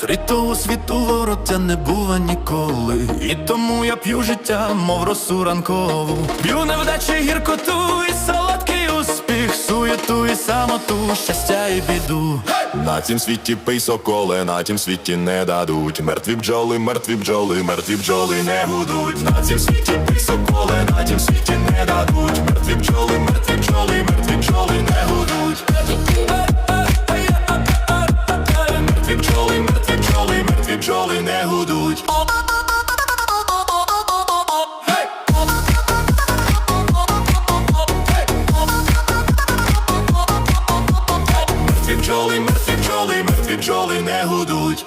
Трітого світу вороття не було ніколи. І тому я п'ю життя, мов росу ранкову. П'ю невдачі гіркоту і солодкий успіх, суєту і самоту, щастя і біду. На цім світі пий соколе, на тім світі не дадуть. Мертві бджоли, мертві бджоли, мертві бджоли не гудуть. На цім світі пий соколе, на тім світі не дадуть. Мертві бджоли, мертві бджоли, мертві бджоли не гудуть.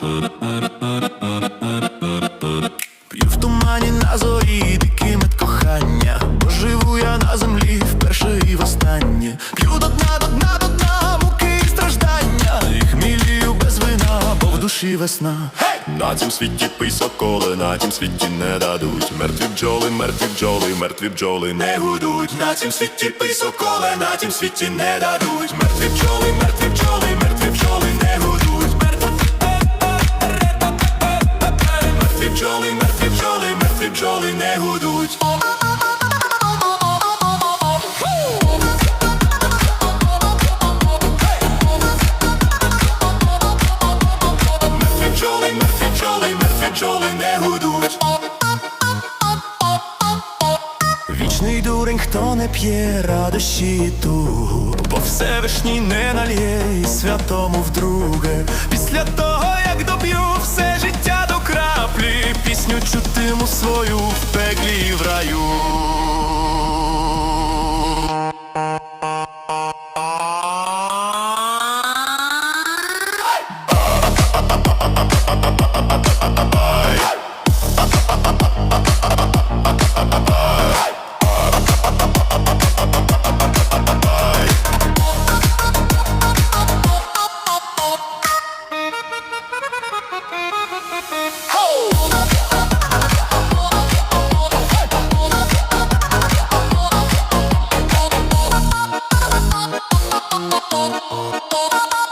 П'ю в тумані на зорі, дикий мед кохання. Бо живу я на землі вперше і востаннє. П'ю до дна, до дна, до дна, муки і страждання. І хмілію без вина, бо в душі весна. На цім світі пий соколе, на тім світі не дадуть. Мертві бджоли, мертві бджоли, мертві бджоли не гудуть. На цім світі пий соколе, на тім світі не дадуть. Мертві бджоли, мертві бджоли, мертві бджоли бджоли, мертві бджоли, мертві бджоли не гудуть. Мертві бджоли, мертві бджоли, мертві бджоли не гудуть. Вічний дурень, хто не п'є радощі і тугу, бо Всевишній не налє і святому вдруге. Пісню свою в пеклі в раю. Oh, oh, oh, oh.